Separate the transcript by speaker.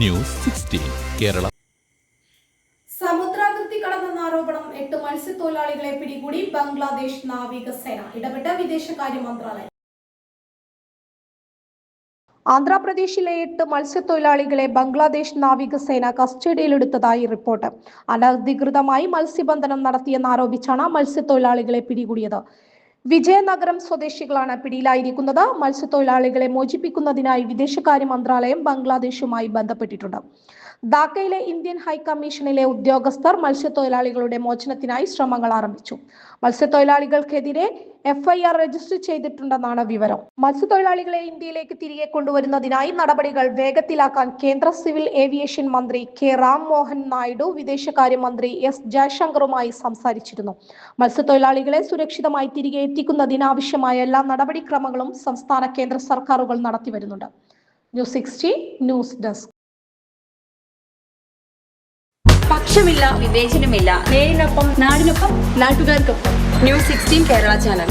Speaker 1: News sixteen Kerala.
Speaker 2: സമുദ്രാകൃതി കടന്നെന്ന ആരോപണം എട്ട് മത്സ്യത്തൊഴിലാളികളെ പിടികൂടി ബംഗ്ലാദേശ് നാവികസേന. ഇടപെട്ട വിദേശകാര്യ മന്ത്രാലയം. ആന്ധ്രാപ്രദേശിലെ എട്ട് മത്സ്യത്തൊഴിലാളികളെ ബംഗ്ലാദേശ് നാവികസേന കസ്റ്റഡിയിലെടുത്തതായി റിപ്പോർട്ട്. അനധികൃതമായി മത്സ്യബന്ധനം നടത്തിയെന്നാരോപിച്ചാണ് മത്സ്യത്തൊഴിലാളികളെ പിടികൂടിയത്. വിജയനഗരം സ്വദേശികളാണ് പിടിയിലായിരിക്കുന്നത്. മത്സ്യത്തൊഴിലാളികളെ മോചിപ്പിക്കുന്നതിനായി വിദേശകാര്യ മന്ത്രാലയം ബംഗ്ലാദേശുമായി ബന്ധപ്പെട്ടിട്ടുണ്ട്. ധാക്കയിലെ ഇന്ത്യൻ ഹൈക്കമ്മീഷനിലെ ഉദ്യോഗസ്ഥർ മത്സ്യത്തൊഴിലാളികളുടെ മോചനത്തിനായി ശ്രമങ്ങൾ ആരംഭിച്ചു. മത്സ്യത്തൊഴിലാളികൾക്കെതിരെ എഫ്ഐആർ രജിസ്റ്റർ ചെയ്തിട്ടുണ്ടെന്നാണ് വിവരം. മത്സ്യത്തൊഴിലാളികളെ ഇന്ത്യയിലേക്ക് തിരികെ കൊണ്ടുവരുന്നതിനായി നടപടികൾ വേഗത്തിലാക്കാൻ കേന്ദ്ര സിവിൽ ഏവിയേഷൻ മന്ത്രി കെ റാം മോഹൻ നായിഡു വിദേശകാര്യമന്ത്രി എസ് ജയശങ്കറുമായി സംസാരിച്ചിരുന്നു. മത്സ്യത്തൊഴിലാളികളെ സുരക്ഷിതമായി തിരികെ എത്തിക്കുന്നതിനാവശ്യമായ എല്ലാ നടപടിക്രമങ്ങളും സംസ്ഥാന കേന്ദ്ര സർക്കാരുകൾ നടത്തി വരുന്നുണ്ട്. News sixty news desk.
Speaker 3: പക്ഷമില്ല വിവേചനമില്ല. നേരിനൊപ്പം നാടിനൊപ്പം നാട്ടുകാർക്കൊപ്പം. News sixteen Kerala channel.